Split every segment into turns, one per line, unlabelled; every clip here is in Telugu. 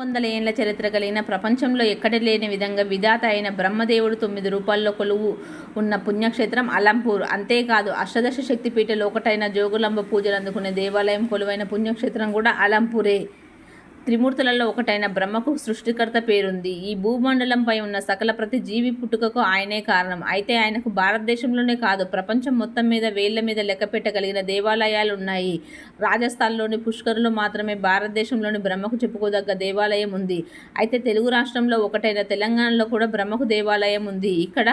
వందల ఏళ్ళ చరిత్ర కలిగిన ప్రపంచంలో ఎక్కడ లేని విధంగా విధాత అయిన బ్రహ్మదేవుడు తొమ్మిది రూపాల్లో కొలువు ఉన్న పుణ్యక్షేత్రం అలంపూర్. అంతేకాదు అష్టదశ శక్తిపీఠలో ఒకటైన జోగులాంబ పూజలు అందుకునే దేవాలయం కొలువైన పుణ్యక్షేత్రం కూడా అలంపూరే. త్రిమూర్తులలో ఒకటైన బ్రహ్మకు సృష్టికర్త పేరుంది. ఈ భూమండలంపై ఉన్న సకల ప్రతి జీవి పుట్టుకకు ఆయనే కారణం. అయితే ఆయనకు భారతదేశంలోనే కాదు ప్రపంచం మొత్తం మీద వేళ్ళ మీద లెక్క పెట్టగలిగిన దేవాలయాలు ఉన్నాయి రాజస్థాన్లోని పుష్కరులు మాత్రమే భారతదేశంలోని బ్రహ్మకు చెప్పుకోదగ్గ దేవాలయం ఉంది. అయితే తెలుగు రాష్ట్రంలో ఒకటైన తెలంగాణలో కూడా బ్రహ్మకు దేవాలయం ఉంది. ఇక్కడ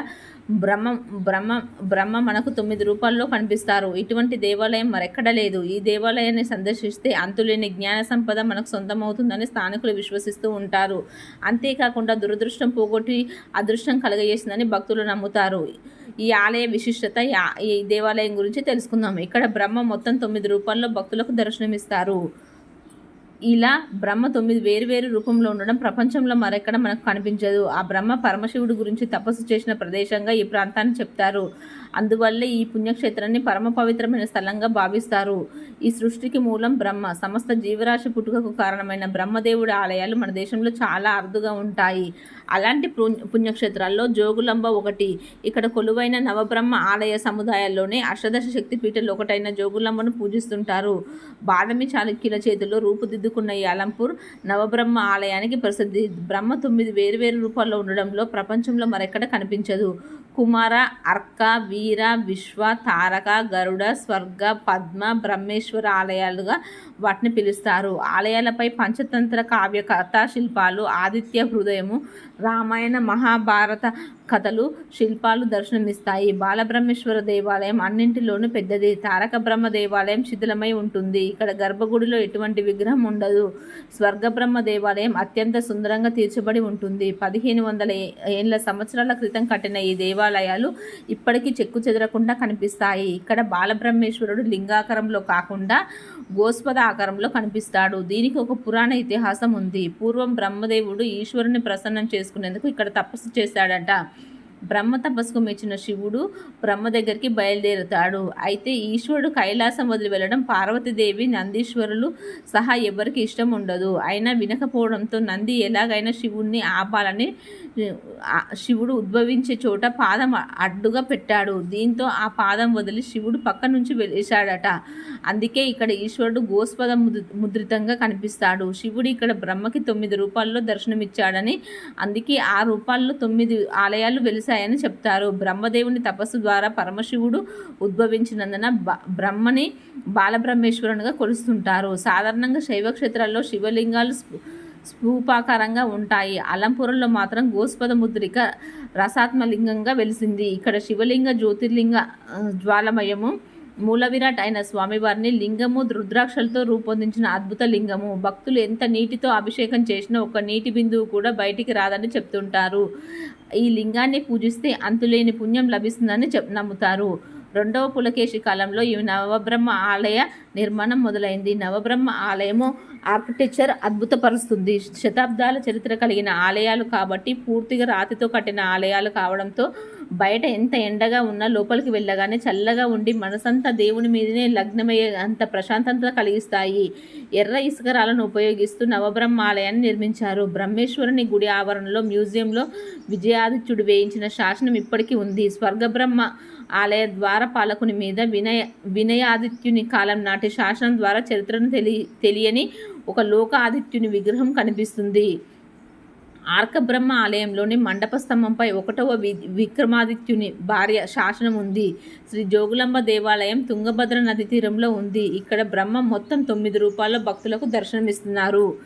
బ్రహ్మ బ్రహ్మ బ్రహ్మ మనకు తొమ్మిది రూపాల్లో కనిపిస్తారు. ఇటువంటి దేవాలయం మరెక్కడ లేదు. ఈ దేవాలయాన్ని సందర్శిస్తే అంతులేని జ్ఞాన సంపద మనకు సొంతమవుతుందని స్థానికులు విశ్వసిస్తూ ఉంటారు. అంతేకాకుండా దురదృష్టం పోగొట్టి అదృష్టం కలగజేసిందని భక్తులు నమ్ముతారు. ఈ ఆలయ విశిష్టత ఈ దేవాలయం గురించి తెలుసుకుందాం. ఇక్కడ బ్రహ్మ మొత్తం తొమ్మిది రూపాల్లో భక్తులకు దర్శనమిస్తారు. ఇలా బ్రహ్మ తొమ్మిది వేరు వేరు రూపంలో ఉండడం ప్రపంచంలో మరెక్కడ మనకు కనిపించదు. ఆ బ్రహ్మ పరమశివుడి గురించి తపస్సు చేసిన ప్రదేశంగా ఈ ప్రాంతాన్ని చెప్తారు. అందువల్ల ఈ పుణ్యక్షేత్రాన్ని పరమ పవిత్రమైన స్థలంగా భావిస్తారు. ఈ సృష్టికి మూలం బ్రహ్మ. సమస్త జీవరాశి పుట్టుకకు కారణమైన బ్రహ్మదేవుడి ఆలయాలు మన దేశంలో చాలా అరుదుగా ఉంటాయి. అలాంటి పుణ్య పుణ్యక్షేత్రాల్లో జోగులాంబ ఒకటి ఇక్కడ కొలువైన నవబ్రహ్మ ఆలయ సముదాయాల్లోనే అష్టదశ శక్తి పీఠలు ఒకటైన జోగులంబను పూజిస్తుంటారు. బాదమి చాళుక్యుల చేతుల్లో రూపుదిద్దుకున్న ఈ అలంపూర్ నవబ్రహ్మ ఆలయానికి ప్రసిద్ధి. బ్రహ్మ తొమ్మిది వేరువేరు రూపాల్లో ఉండడంలో ప్రపంచంలో మరెక్కడ కనిపించదు. కుమార అర్క వీర విశ్వ తారక గరుడ స్వర్గ పద్మ బ్రహ్మేశ్వర ఆలయాలుగా వాటిని పిలుస్తారు. ఆలయాలపై పంచతంత్ర కావ్య కథా శిల్పాలు ఆదిత్య హృదయము రామాయణ మహాభారత కథలు శిల్పాలు దర్శనమిస్తాయి. బాలబ్రహ్మేశ్వర దేవాలయం అన్నింటిలోనూ పెద్దది. తారక బ్రహ్మ దేవాలయం శిథిలమై ఉంటుంది. ఇక్కడ గర్భగుడిలో ఎటువంటి విగ్రహం ఉండదు. స్వర్గబ్రహ్మ దేవాలయం అత్యంత సుందరంగా తీర్చబడి ఉంటుంది. పదిహేను వందల ఏళ్ళ సంవత్సరాల క్రితం కట్టిన ఈ దేవాలయాలు ఇప్పటికీ చెక్కు చెదరకుండా కనిపిస్తాయి. ఇక్కడ బాలబ్రహ్మేశ్వరుడు లింగాకారంలో కాకుండా గోస్పద ఆకారంలో కనిపిస్తాడు. దీనికి ఒక పురాణ ఇతిహాసం ఉంది. పూర్వం బ్రహ్మదేవుడు ఈశ్వరుని ప్రసన్నం చేసుకునేందుకు ఇక్కడ తపస్సు చేశాడట. బ్రహ్మ తపస్సుకు మెచ్చిన శివుడు బ్రహ్మ దగ్గరికి బయలుదేరుతాడు. అయితే ఈశ్వరుడు కైలాసం వదిలి వెళ్ళడం పార్వతీదేవి నందీశ్వరులు సహా ఎవరికి ఇష్టం ఉండదు. అయినా వినకపోవడంతో నంది ఎలాగైనా శివుణ్ణి ఆపాలని శివుడు ఉద్భవించే చోట పాదం అడ్డుగా పెట్టాడు. దీంతో ఆ పాదం వదిలి శివుడు పక్క నుంచి వెళ్ళేశాడట. అందుకే ఇక్కడ ఈశ్వరుడు గోస్పద ముద్రితంగా కనిపిస్తాడు. శివుడు ఇక్కడ బ్రహ్మకి తొమ్మిది రూపాల్లో దర్శనమిచ్చాడని అందుకే ఆ రూపాల్లో తొమ్మిది ఆలయాలు వెలిశాయని చెప్తారు. బ్రహ్మదేవుని తపస్సు ద్వారా పరమశివుడు ఉద్భవించినందున బ- బ్రహ్మని బాలబ్రహ్మేశ్వరునిగా కొలుస్తుంటారు. సాధారణంగా శైవ క్షేత్రాల్లో శివలింగాలు స్థూపాకారంగా ఉంటాయి. అలంపురంలో మాత్రం గోస్పద ముద్రిక రసాత్మలింగంగా వెలిసింది. ఇక్కడ శివలింగ జ్యోతిర్లింగ జ్వాలమయము మూల విరాట్ అయిన స్వామివారిని లింగము రుద్రాక్షలతో రూపొందించిన అద్భుత లింగము. భక్తులు ఎంత నీటితో అభిషేకం చేసినా ఒక నీటి బిందువు కూడా బయటికి రాదని చెప్తుంటారు. ఈ లింగాన్ని పూజిస్తే అంతులేని పుణ్యం లభిస్తుందని చెప్ నమ్ముతారు. రెండవ పులకేశి కాలంలో ఈ నవబ్రహ్మ ఆలయ నిర్మాణం మొదలైంది. నవబ్రహ్మ ఆలయము ఆర్కిటెక్చర్ అద్భుతపరుస్తుంది. శతాబ్దాల చరిత్ర కలిగిన ఆలయాలు కాబట్టి పూర్తిగా రాతితో కట్టిన ఆలయాలు కావడంతో బయట ఎంత ఎండగా ఉన్నా లోపలికి వెళ్ళగానే చల్లగా ఉండి మనసంతా దేవుని మీదనే లగ్నమయ్యే అంత ప్రశాంతత కలిగిస్తాయి. ఎర్ర ఇసుకరాలను ఉపయోగిస్తూ నవబ్రహ్మ ఆలయాన్ని నిర్మించారు. బ్రహ్మేశ్వరుని గుడి ఆవరణలో మ్యూజియంలో విజయాదిత్యుడు వేయించిన శాసనం ఇప్పటికీ ఉంది. స్వర్గబ్రహ్మ ఆలయ ద్వారపాలకుని మీద వినయ వినయాదిత్యుని కాలం నాటి శాసనం ద్వారా చరిత్రను తెలి తెలియని ఒక లోక ఆదిత్యుని విగ్రహం కనిపిస్తుంది. ఆర్కబ్రహ్మ ఆలయంలోని మండప స్తంభంపై ఒకటవ వి విక్రమాదిత్యుని భార్య శాసనం ఉంది. శ్రీ జోగులాంబ దేవాలయం తుంగభద్ర నది తీరంలో ఉంది. ఇక్కడ బ్రహ్మ మొత్తం తొమ్మిది రూపాల్లో భక్తులకు దర్శనమిస్తున్నారు.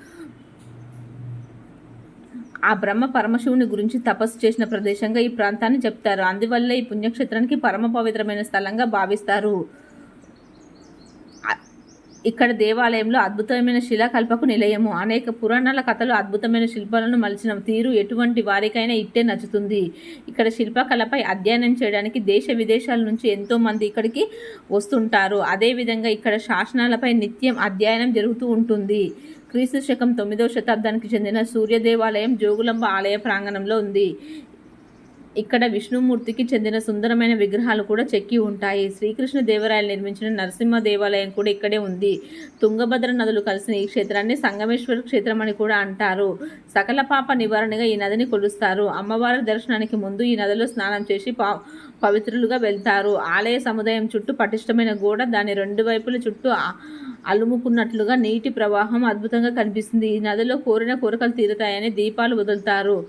ఆ బ్రహ్మ పరమశివుని గురించి తపస్సు చేసిన ప్రదేశంగా ఈ ప్రాంతాన్ని చెప్తారు. అందువల్ల ఈ పుణ్యక్షేత్రానికి పరమ పవిత్రమైన స్థలంగా భావిస్తారు. ఇక్కడ దేవాలయంలో అద్భుతమైన శిలాకల్పకు నిలయము. అనేక పురాణాల కథలు అద్భుతమైన శిల్పాలను మలిచిన తీరు ఎటువంటి వారికైనా ఇట్టే నచ్చుతుంది. ఇక్కడ శిల్పకళపై అధ్యయనం చేయడానికి దేశ విదేశాల నుంచి ఎంతోమంది ఇక్కడికి వస్తుంటారు. అదేవిధంగా ఇక్కడ శాసనాలపై నిత్యం అధ్యయనం జరుగుతూ ఉంటుంది. క్రీస్తు శకం తొమ్మిదవ శతాబ్దానికి చెందిన సూర్య దేవాలయం జోగులాంబ ఆలయ ప్రాంగణంలో ఉంది. ఇక్కడ విష్ణుమూర్తికి చెందిన సుందరమైన విగ్రహాలు కూడా చెక్కి ఉంటాయి. శ్రీకృష్ణ దేవరాయలు నిర్మించిన నరసింహ దేవాలయం కూడా ఇక్కడే ఉంది. తుంగభద్ర నదులు కలిసిన ఈ క్షేత్రాన్ని సంగమేశ్వర క్షేత్రం అని కూడా అంటారు. సకల పాప నివారణగా ఈ నదిని కొలుస్తారు. అమ్మవారి దర్శనానికి ముందు ఈ నదిలో స్నానం చేసి పా పవిత్రులుగా వెళ్తారు. ఆలయ సముదాయం చుట్టూ పటిష్టమైన గోడ దాని రెండు వైపుల చుట్టూ అలుముకున్నట్లుగా నీటి ప్రవాహం అద్భుతంగా కనిపిస్తుంది. ఈ నదిలో కోరిన కోరికలు తీరుతాయని దీపాలు వదులుతారు.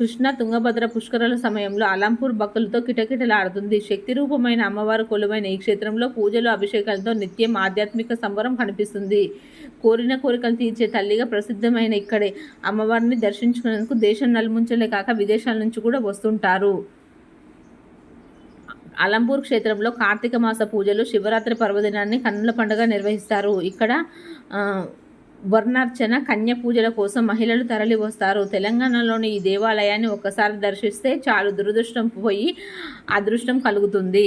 కృష్ణ తుంగభద్ర పుష్కరాల సమయంలో అలంపూర్ భక్తులతో కిటకిటలాడుతుంది. శక్తి రూపమైన అమ్మవారు కొలువైన ఈ క్షేత్రంలో పూజలు అభిషేకాలతో నిత్యం ఆధ్యాత్మిక సంబరం కనిపిస్తుంది. కోరిన కోరికలు తీర్చే తల్లిగా ప్రసిద్ధమైన ఇక్కడే అమ్మవారిని దర్శించుకునేందుకు దేశం నలుముంచలే కాక విదేశాల నుంచి కూడా వస్తుంటారు. అలంపూర్ క్షేత్రంలో కార్తీక మాస పూజలు శివరాత్రి పర్వదినాన్ని కన్నుల పండుగ నిర్వహిస్తారు. ఇక్కడ వర్ణార్చన కన్య పూజల కోసం మహిళలు తరలి వస్తారు. తెలంగాణలోని ఈ దేవాలయాన్ని ఒక్కసారి దర్శిస్తే చాలు. దురదృష్టం పోయి అదృష్టం కలుగుతుంది.